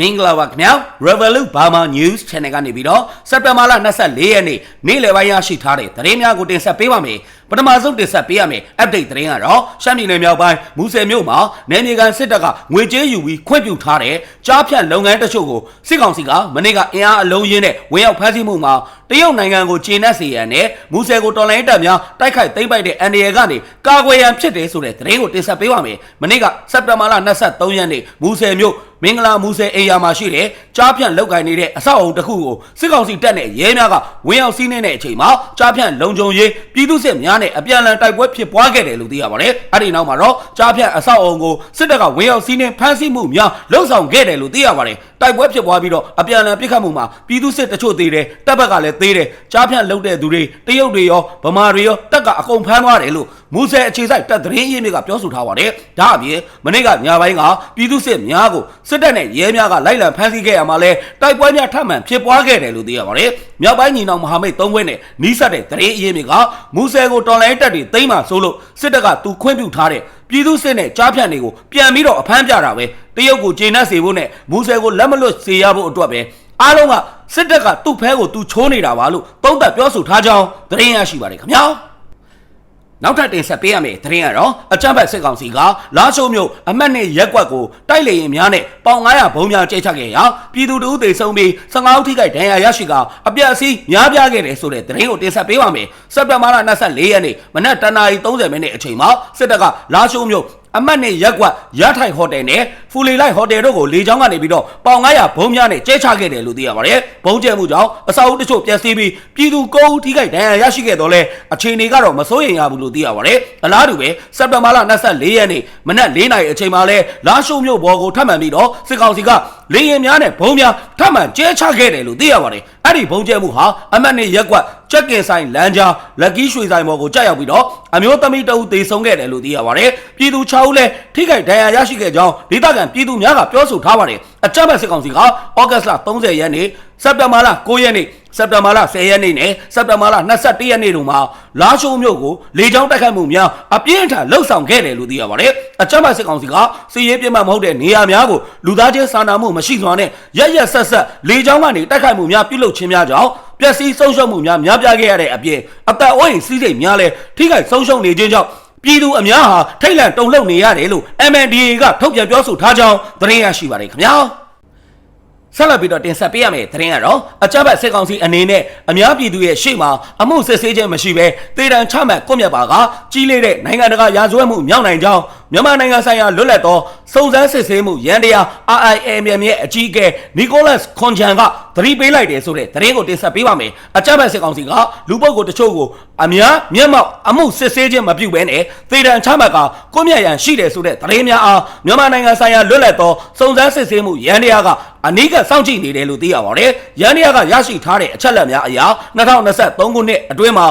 မင်္ဂလာပါခင်ဗျာ Revolut Burma News Channel ကနေပြီးတော့စက်တင်ဘာလ24ရက်နေ့နေ့လယ်ပိုင်းရရှိထားတဲ့သတင်းများကိုတင်ဆက်ပေးပါမယ် ပထမဆုံးတင်ဆက်ပေးရမယ် update သတင်းကတော့ရှမ်းပြည်နယ်မြောက်ပိုင်းမူဆယ်မြို့မှာနယ်မြေကန်စစ်တပ်ကငွေကြေးယူပြီးခွင့်ပြုထားတဲ့ကြားဖြတ်လုပ်ငန်းတချို့ကိုစစ်ကောင်စီကမနေ့ကအင်အားအလုံးရင်းနဲ့ဝင်ရောက်ဖမ်းဆီးမှုမှာတရုတ်နိုင်ငံကိုခြေနှက်စေရန်နဲ့မူဆယ်ကိုတော်လိုင်းတပ်များတိုက်ခိုက်သိမ်းပိုက်တဲ့အန်ဒီရကနေကာကွယ်ရန်ဖြစ်တယ်ဆိုတဲ့သတင်းကိုတင်ဆက်ပေးပါမယ်မနေ့ကစက်တင်ဘာလ23ရက်နေ့မူဆယ်မြို့မင်္ဂလာမူဆယ်အေယာမှာရှိတဲ့ကြားဖြန့်လောက်ကိုင်နေတဲ့အဆောက်အုံတစ်ခုကိုစစ်ကောင်စီတပ်နဲ့ရဲများကဝင်ရောက်စီးနှင်းတဲ့အချိန်မှာကြားဖြန့်လုံခြုံရေးပြည်သူစစ်များနဲ့အပြန်အလှန်တိုက်ပွဲဖြစ်ပွားခဲ့တယ်လို့သိရပါတယ်။အဲ့ဒီနောက်မှာတော့ကြားဖြန့်အဆောက်အုံကိုစစ်တပ်ကဝင်ရောက်စီးနှင်းဖမ်းဆီးမှုများလှုံ့ဆော်ခဲ့တယ်လို့သိရပါတယ်။တိုက်ပွဲဖြစ်ပွားပြီးတော့အပြန်အလှန်ပစ်ခတ်မှုမှာပြည်သူစစ်တချို့သေးတယ်တပ်ဘက်ကလည်းသေးတယ်ကြားဖြန့်လုံတဲ့သူတွေတရုတ်တွေရောဗမာတွေရောတပ်ကအကုန်ဖမ်းသွားတယ်လို့ မူဆယ်အခြေစိုက်တပ်သတင်းရင်းမြစ်ကပြောဆိုထားပါတယ်။ဒါအပြင်မနေ့ကညပိုင်းကပြည်သူစစ်များကိုစစ်တပ်နဲ့ရဲများကလိုက်လံဖမ်းဆီးခဲ့ရမှာလဲတိုက်ပွဲများထပ်မံဖြစ်ပွားခဲ့တယ်လို့သိရပါတယ်။မြောက်ပိုင်းညီနောင်မဟာမိတ်၃ဘွဲ့နဲ့နီးစပ်တဲ့သတင်းအရင်းမြစ်ကမူဆယ်ကိုတော်လိုင်းတပ်တွေသိမ်းမှဆိုလို့စစ်တပ်ကသူခွင့်ပြုထားတဲ့ပြည်သူစစ်နဲ့ကြားဖြန့်တွေကိုပြန်ပြီးတော့အဖမ်းပြတာပဲတရုတ်ကိုကျေနပ်စေဖို့နဲ့မူဆယ်ကိုလက်မလွတ်စေရဖို့အတွက်ပဲအားလုံးကစစ်တပ်ကသူ့ဖဲကိုသူချိုးနေတာပါလို့သုံးသပ်ပြောဆိုထားကြောင်းသတင်းရရှိပါတယ်ခင်ဗျာ။ နောက်ထပ်တင်ဆက်ပေးရမယ့်သတင်းကတော့အကြမ်းဖက်စစ်ကောင်စီကလာရှိုးမြို့အမတ်နဲ့ရက်ကွက်ကိုတိုက်လေရင်များနဲ့ပေါင်900ဘုံများကျဲချခဲ့ရာပြည်သူတို့သေဆုံးပြီး15ဦးထိခိုက်ဒဏ်ရာရရှိကအပြတ်အစီးများပြားခဲ့တယ်ဆိုတဲ့သတင်းကိုတင်ဆက်ပေးပါမယ်စက်တင်ဘာလ24ရက်နေ့မနက်တနာရီ30မိနစ်အချိန်မှာစစ်တပ်ကလာရှိုးမြို့ အမတ်နဲ့ရက်ကွက်ရထိုင်ဟိုတယ်နဲ့ဖူလီလိုက်ဟိုတယ်တို့ကိုလေကြောင်းကနေပြီးတော့ပေါင်900ဘုံများနဲ့ကျဲချခဲ့တယ်လို့သိရပါတယ်။ဘုံကျဲမှုကြောင့်အစာအုပ်တချို့ပျက်စီးပြီးပြည်သူ9ဦးထိခိုက်ဒဏ်ရာရရှိခဲ့တော့လဲအခြေအနေကတော့မစိုးရိမ်ရဘူးလို့သိရပါတယ်။အလားတူပဲစက်တင်ဘာလ24ရက်နေ့မနက်4နာရီအချိန်မှာလဲလာရှိုးမြို့ဘော်ကိုထပ်မံပြီးတော့စစ်ကောင်စီက လေရင်များနဲ့ဘုံများထပ်မံကျဲချခဲ့တယ်လို့သိရပါတယ်။အဲ့ဒီဘုံကျဲမှုဟာအမတ်နဲ့ရက်ကွက်ချက်ကင်ဆိုင်လမ်းကြားလက်ကီးရွှေဆိုင်ပေါ်ကိုကြောက်ရောက်ပြီးတော့အမျိုးသမီးတအုပ်သေဆုံးခဲ့တယ်လို့သိရပါတယ်။ပြည်သူ6ဦးလည်းထိခိုက်ဒဏ်ရာရရှိခဲ့ကြောင်းဒေသခံပြည်သူများကပြောဆိုထားပါတယ်။အကြမ်းဖက်စစ်ကောင်စီကဩဂတ်စ်လ30ရက်နေ့စက်တင်ဘာလ9ရက်နေ့ စက်တင်ဘာလ10ရက်နေ့နဲ့စက်တင်ဘာလ21ရက်နေ့တို့မှာလာရှိုးမြို့ကိုလေကြောင်းတိုက်ခိုက်မှုများအပြင်းထန်လှုပ်ဆောင်ခဲ့တယ်လို့သိရပါတယ်။အကြမ်းဖက်စစ်ကောင်စီကစီရေးပြတ်မှမဟုတ်တဲ့နေရာများကိုလူသားချင်းစာနာမှုမရှိစွာနဲ့ရရဆက်ဆက်လေကြောင်းကနေတိုက်ခိုက်မှုများပြုလုပ်ခြင်းများကြောင့်ပျက်စီးဆုံးရှုံးမှုများများပြားခဲ့ရတဲ့အပြင်အသက်အိုးအိမ်စီးစိမ်များလည်းထိခိုက်ဆုံးရှုံးနေခြင်းကြောင့်ပြည်သူအများဟာထိတ်လန့်တုန်လှုပ်နေရတယ်လို့ MNDAA ကထုတ်ပြန်ပြောဆိုထားကြောင်းသတင်းရရှိပါတယ်ခင်ဗျာ ဆက်လက်ပြီးတော့တင်ဆက်ပေးရမယ့်သတင်းကတော့အကြမ်းဖက်စစ်ကောင်စီအနေနဲ့အများပြည်သူရဲ့ရှေ့မှာအမှုစစ်ဆေးခြင်းမရှိဘဲတေတံချမှတ်ကွပ်မြတ်ပါကကြီးလေးတဲ့နိုင်ငံတကာရာဇဝတ်မှုမြောက်နိုင်ကြောင်း မြန်မာနိုင်ငံဆိုင်ရာလွတ်လပ်သောစုံစမ်းစစ်ဆေးမှုရန်တရား RIMM ရဲ့အကြီးအကဲနီကိုလတ်ခွန်ချန်ကသတိပေးလိုက်တယ်ဆိုတဲ့သတင်းကိုတင်ဆက်ပေးပါမယ်အကြမ်းဖက်စစ်ကောင်စီကလူပုဂ္ဂိုလ်တချို့ကိုအများမျက်မှောက်အမှုစစ်ဆေးခြင်းမပြုဘဲနဲ့သေတံချမှတ်ကကွပ်မြတ်ရန်ရှိတယ်ဆိုတဲ့သတင်းများအားမြန်မာနိုင်ငံဆိုင်ရာလွတ်လပ်သောစုံစမ်းစစ်ဆေးမှုရန်တရားကအနိကစောင့်ကြည့်နေတယ်လို့သိရပါတယ်ရန်တရားကရရှိထားတဲ့အချက်လက်များအရာ2023ခုနှစ်အတွင်းမှာ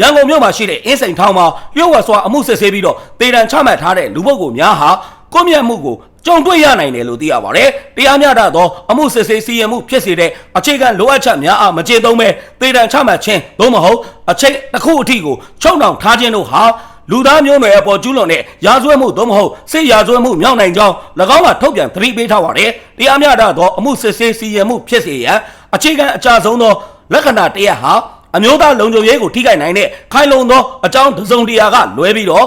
ရန်ကုန်မြို့မှာရှိတဲ့အင်းစိန်ထောင်မှာရုပ်ဝါစွာအမှုစစ်ဆေးပြီးတော့တေတံချမှတ်ထားတဲ့လူပုဂ္ဂိုလ်များဟာကိုမြတ်မှုကိုကြုံတွေ့ရနိုင်တယ်လို့သိရပါတယ်။တရားမျှတသောအမှုစစ်ဆေးစီရင်မှုဖြစ်စေတဲ့အခြေခံလိုအပ်ချက်များအားမကျေသုံးပဲတေတံချမှတ်ခြင်းသို့မဟုတ်အချိန်တစ်ခုအထိကိုချုံနှောင်ထားခြင်းတို့ဟာလူသားမျိုးနွယ်အပေါ်ကျူးလွန်တဲ့ရာဇဝတ်မှုသို့မဟုတ်စစ်ရာဇဝတ်မှုမြောက်နိုင်ကြောင်း၎င်းကထုတ်ပြန်သတိပေးထားပါတယ်။တရားမျှတသောအမှုစစ်ဆေးစီရင်မှုဖြစ်စေရန်အခြေခံအကြဆုံးသောလက္ခဏာတရက်ဟာ အမျိုးသားလုံခြုံရေးကိုထိခိုက်နိုင်တဲ့ခိုင်လုံသောအကြောင်းတစုံတရာကလွဲပြီးတော့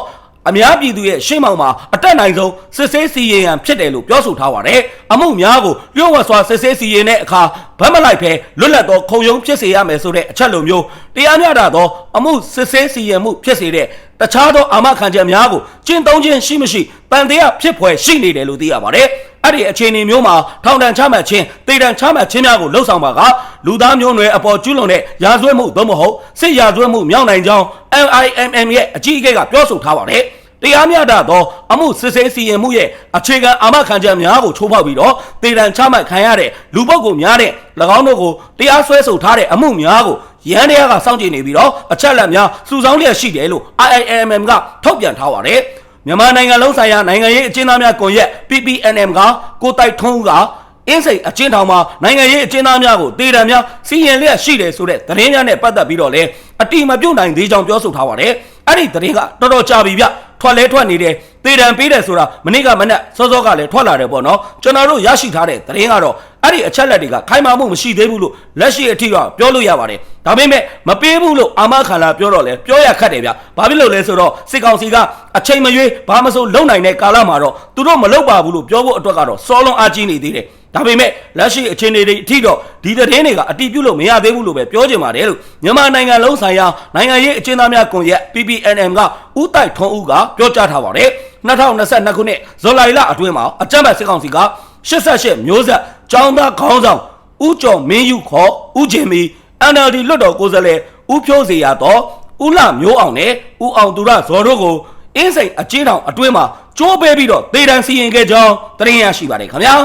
အများပြည်သူရဲ့ရှေ့မှောက်မှာအတက်နိုင်ဆုံးစစ်ဆေးစီရင်ရန်ဖြစ်တယ်လို့ပြောဆိုထားပါတယ်။အမှုများကိုလျှို့ဝှက်စွာစစ်ဆေးစီရင်တဲ့အခါဗတ်မလိုက်ဖဲလွတ်လပ်သောခုံရုံးဖြစ်စေရမယ်ဆိုတဲ့အချက်လိုမျိုးတရားမျှတသောအမှုစစ်ဆေးစီရင်မှုဖြစ်စေတဲ့တခြားသောအာမခံချက်များကိုကျင့်သုံးခြင်းရှိမရှိတန်တရားဖြစ်ဖွယ်ရှိနေတယ်လို့သိရပါတယ်။ အဲ့ဒီအခြေအနေမျိုးမှာထောင်ဒဏ်ချမှတ်ခြင်းတေတံချမှတ်ခြင်းများကိုလှုံ့ဆော်ပါကလူသားမျိုးနွယ်အပေါ်ကျူးလွန်တဲ့ရာဇဝတ်မှုသို့မဟုတ်စစ်ရာဇဝတ်မှုမြောက်နိုင်ကြောင်း MIMM ရဲ့အကြီးအကဲကပြောဆိုထားပါတယ်။တရားမျှတသောအမှုစစ်ဆေးစီရင်မှုရဲ့အခြေခံအာမခံချက်များကိုချိုးဖောက်ပြီးတော့တေတံချမှတ်ခံရတဲ့လူပုဂ္ဂိုလ်များတဲ့၎င်းတို့ကိုတရားစွဲဆိုထားတဲ့အမှုများကိုရန်တရားကစောင့်ကြည့်နေပြီးတော့အချက်လက်များစုဆောင်းလျက်ရှိတယ်လို့ IIMM ကထုတ်ပြန်ထားပါတယ် မြန်မာနိုင်ငံလုံးဆိုင်ရာနိုင်ငံရေးအကျဉ်းသားများကွန်ရက် PPNM ကကိုတိုက်ထုံးကအင်းစိန်အကျဉ်းထောင်မှာနိုင်ငံရေးအကျဉ်းသားများကိုတေတံများစီရင်လျက်ရှိတယ်ဆိုတဲ့သတင်းများနဲ့ပတ်သက်ပြီးတော့လေအတိမပြုတ်နိုင်သေးကြောင်းပြောဆိုထားပါတယ်အဲ့ဒီသတင်းကတော်တော်ကြာပြီဗျထွက်လဲထွက်နေတယ်တ သေတံပေးတယ်ဆိုတာမနေ့ကမနေ့စောစောကလည်းထွက်လာတယ်ပေါ့နော်ကျွန်တော်တို့ရရှိထားတဲ့သတင်းကတော့အဲ့ဒီအချက်လက်တွေကခိုင်မာမှုမရှိသေးဘူးလို့လက်ရှိအထိတော့ပြောလို့ရပါတယ်ဒါပေမဲ့မပေးဘူးလို့အာမခံလာပြောတော့လဲပြောရခက်တယ်ဗျဘာဖြစ်လို့လဲဆိုတော့စစ်ကောင်စီကအချိန်မရွေးဘာမဆိုလုံနိုင်တဲ့ကာလမှာတော့သူတို့မလုံပါဘူးလို့ပြောဖို့အတွက်ကတော့စောလုံးအားကြီးနေသေးတယ်ဒါပေမဲ့လက်ရှိအခြေအနေတွေအထိတော့ဒီသတင်းတွေကအတီးပြုတ်လို့မရသေးဘူးလို့ပဲပြောချင်ပါတယ်လို့မြန်မာနိုင်ငံလုံးဆိုင်ရာနိုင်ငံရေးအကျဉ်းသားများကွန်ရက် PPNM ကဦးတိုက်ထွန်းဦးကပြောကြားထားပါတယ် 2022ခုနှစ်ဇူလိုင်လအတွင်းမှာအကြမ်းဖက်စစ်ကောင်စီက88မျိုးဆက်ចောင်းသားခေါင်းဆောင်ဦးကျော်မင်းယူခေါ်ဦးချင်းမီ NLD လွတ်တော်ကိုယ်စားလှယ်ဦးဖြိုးစေရတော့ဦးလမျိုးအောင်နဲ့ဦးအောင်သူရဇော်တို့ကိုအင်းစိန်အကျဉ်းထောင်အတွင်းမှာကြိုးပေးပြီးတော့ဒေတန်စီရင်ခဲ့ကြောင်းသတင်းရရှိပါတယ်ခင်ဗျာ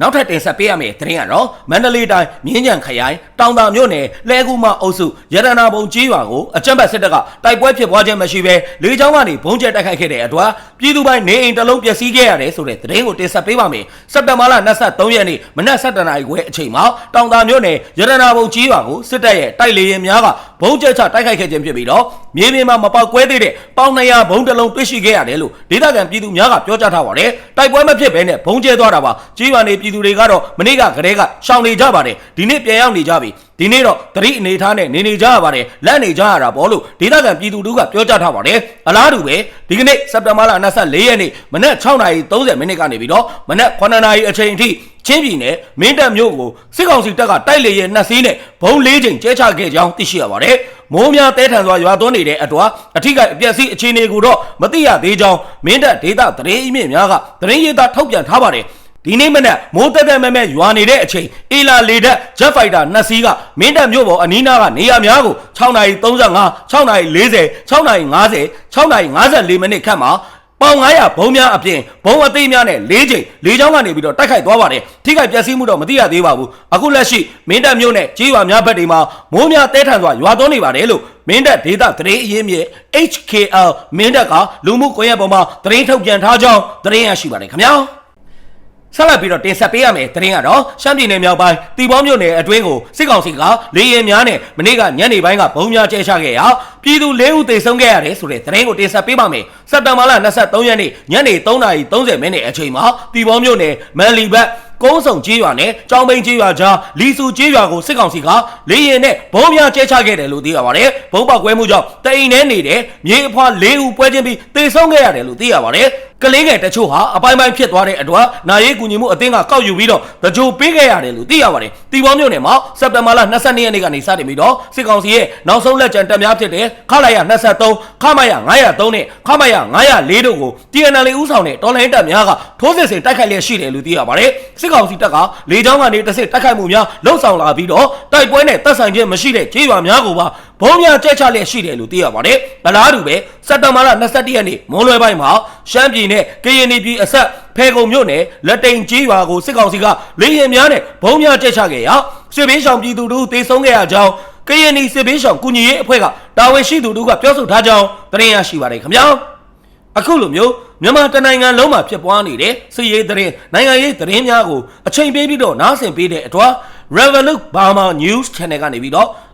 နောက်ထပ်တင်ဆက်ပေးရမယ့်သတင်းကတော့မန္တလေးတိုင်းမြင်းကြံခရိုင်တောင်တာမြို့နယ်လဲကူမအုပ်စုရတနာဘုံကြီးရွာကိုအကြမ်းဖက်စစ်တပ်ကတိုက်ပွဲဖြစ်ပွားခြင်းမရှိဘဲလေကြောင်းကနေဘုံကျဲတိုက်ခိုက်ခဲ့တဲ့အတွက်ပြည်သူပိုင်းနေအိမ်တစ်လုံးပျက်စီးခဲ့ရတယ်ဆိုတဲ့သတင်းကိုတင်ဆက်ပေးပါမယ်စက်တင်ဘာလ23ရက်နေ့မနက်7:00နာရီခွဲအချိန်မှာတောင်တာမြို့နယ်ရတနာဘုံကြီးရွာကိုစစ်တပ်ရဲ့တိုက်လေရင်များကဘုံကျဲချတိုက်ခိုက်ခဲ့ခြင်းဖြစ်ပြီးတော့မြေပြင်မှာမပေါက်ကွဲသေးတဲ့ပေါင်200ဘုံတစ်လုံးတွေ့ရှိခဲ့ရတယ်လို့ဒေသခံပြည်သူများကပြောကြားထားပါတယ်တိုက်ပွဲမဖြစ်ဘဲနဲ့ဘုံကျဲသွားတာပါကြီးရွာနေပြည်သူတွေကတော့မနေ့ကကတည်းကရှောင်နေကြပါတယ်ဒီနေ့ပြန်ရောက်နေကြပြီဒီနေ့တော့တတိအနေထားနဲ့နေနေကြရပါတယ်လက်နေကြရတာပေါ့လို့ဒေသခံပြည်သူတို့ကပြောကြားထားပါတယ်အလားတူပဲဒီကနေ့စက်တင်ဘာလ24ရက်နေ့မနက်6:30မိနစ်ကနေပြီးတော့မနက်9:00နာရီအချိန်အထိ ချင်းပြည်နယ်မင်းတပ်မြို့ကိုစစ်ကောင်စီတပ်ကတိုက်လေရဲ့နှစ်စီးနဲ့ဘုံ၄ချိန်ကျဲချခဲ့ကြောင်းသိရှိရပါတယ်မိုးများတဲထန်စွာရွာသွန်းနေတဲ့အတွာအထိကအပျက်စီးအခြေအနေကိုတော့မသိရသေးကြောင်းမင်းတပ်ဒေသသတင်းအမြင့်များကသတင်းရေးသားထုတ်ပြန်ထားပါတယ်ဒီနေ့မနက်မိုးတက်တက်မဲမဲရွာနေတဲ့အချိန်အေလာလေတက်ဂျက်ဖိုက်တာနှစ်စီးကမင်းတပ်မြို့ပေါ်အနီးနားကနေရာများကို6:35 6:40 6:50 6:54မိနစ်ခန့်မှာ ပေါင်900ဘုံများအပြင်ဘုံအသိများနဲ့၄ချိန်၄ချောင်းကနေပြီးတော့တိုက်ခိုက်သွားပါတယ်ထိခိုက်ပျက်စီးမှုတော့မသိရသေးပါဘူးအခုလက်ရှိမင်းတပ်မြို့နဲ့ကြေးရွာများဘက်တွေမှာမိုးများတဲထန်စွာရွာသွန်းနေပါတယ်လို့မင်းတပ်ဒေသသတင်းအရင်းမြစ် HKL မင်းတပ်ကလူမှုကွန်ရက်ပေါ်မှာသတင်းထုတ်ပြန်ထားကြောင်းသတင်းရရှိပါတယ်ခင်ဗျာ ဆက်လက်ပြီးတော့တင်ဆက်ပေးရမယ်သတင်းကတော့ရှမ်းပြည်နယ်မြောက်ပိုင်းတီဘောမြို့နယ်အတွင်းကိုစစ်ကောင်စီကလေရင်များနဲ့မနေ့ကညနေပိုင်းကဘုံများကျဲချခဲ့ရာပြည်သူ၄ဦးသေဆုံးခဲ့ရတယ်ဆိုတဲ့သတင်းကိုတင်ဆက်ပေးပါမယ်စက်တဘာလ23ရက်နေ့ညနေ3:30မိနစ်အချိန်မှာတီဘောမြို့နယ်မန်လီဘတ်ကုန်းဆောင်ကြီးရွာနဲ့ကြောင်ပိန်ကြီးရွာကြားလီဆူကြီးရွာကိုစစ်ကောင်စီကလေရင်နဲ့ဘုံများကျဲချခဲ့တယ်လို့သိရပါတယ်။ဘုံပေါက်ကွဲမှုကြောင့်တအိမ်ထဲနေတဲ့မြေအဖွား၄ဦးပွဲချင်းပြီးသေဆုံးခဲ့ရတယ်လို့သိရပါတယ်။ကလေးငယ်တချို့ဟာအပိုင်းပိုင်းဖြစ်သွားတဲ့အတွက်နာရေးကူညီမှုအသင်းကကောက်ယူပြီးတော့တကြိုပေးခဲ့ရတယ်လို့သိရပါတယ်။တီဘောမြို့နယ်မှာစက်တင်ဘာလ22ရက်နေ့ကနေစတင်ပြီးတော့စစ်ကောင်စီရဲ့နောက်ဆုံးလက်ကျန်တပ်များဖြစ်တဲ့ခလာရ23ခမရ903နဲ့ခမရ904တို့ကို TNL ဦးဆောင်တဲ့တော်လိုင်းတပ်များကထိုးစစ်ဆင်တိုက်ခိုက်လျက်ရှိတယ်လို့သိရပါတယ်။စစ်ကောင်စီတပ်ကလေကြောင်းကနေတစ်စစ်တိုက်ခိုက်မှုများလှုပ်ဆောင်လာပြီးတော့တိုက်ပွဲနဲ့တပ်ဆိုင်ခြင်းမရှိတဲ့ခြေရွာများကိုပါ ဘုံများကြက်ချလျက်ရှိတယ်လို့သိရပါတယ်။အလားတူပဲစက်တဘာလ22ရက်နေ့မွန်လွယ်ပိုင်းမှာရှမ်းပြည်နယ်ကရင်ပြည်အဆက်ဖဲကုံမြို့နယ်လက်တိန်ကြီးရွာကိုစစ်ကောင်စီကလေရင်များနဲ့ဘုံများကြက်ချခဲ့ရာစစ်ဘေးရှောင်ပြည်သူတို့တေဆုံးခဲ့ရကြောင်းကရင်ပြည်စစ်ဘေးရှောင်ကုညီရေးအဖွဲ့ကတာဝန်ရှိသူတို့ကပြောဆိုထားကြောင်းသတင်းရရှိပါတယ်ခင်ဗျာ။အခုလိုမျိုးမြန်မာတနိုင်ငံလုံးမှာဖြစ်ပွားနေတဲ့စစ်ရေးသတင်းနိုင်ငံရေးသတင်းများကိုအချိန်ပေးပြီးတော့နားဆင်ပေးတဲ့အတွက် Revolut Burma News Channel ကနေပြီးတော့